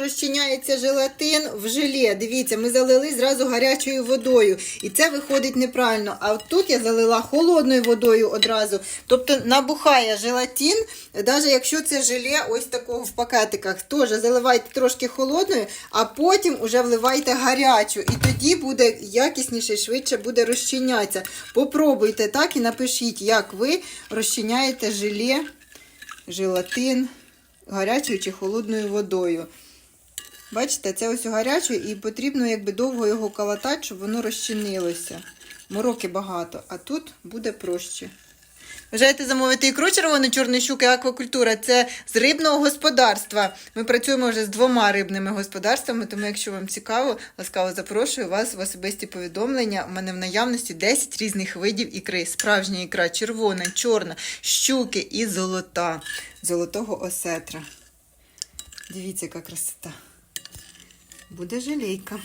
розчиняється желатин в желе. Дивіться, ми залили зразу гарячою водою. І це виходить неправильно. А от тут я залила холодною водою одразу. Тобто набухає желатин, навіть якщо це желе ось такого в пакетиках. Теж заливайте трошки холодною, а потім вже вливайте гарячу. І тоді буде якісніше, швидше буде розчинятися. Попробуйте так і напишіть, як ви розчиняєте желе, желатин гарячою чи холодною водою. Бачите, це ось гарячою і потрібно якби довго його калатати, щоб воно розчинилося. Мороки багато, а тут буде проще. Бажаєте замовити ікру червоно-чорної щуки аквакультура? Це з рибного господарства. Ми працюємо вже з двома рибними господарствами, тому якщо вам цікаво, ласкаво запрошую вас в особисті повідомлення. У мене в наявності 10 різних видів ікри. Справжня ікра, червона, чорна, щуки і золота. Золотого осетра. Дивіться, яка красота. Буде жалейка.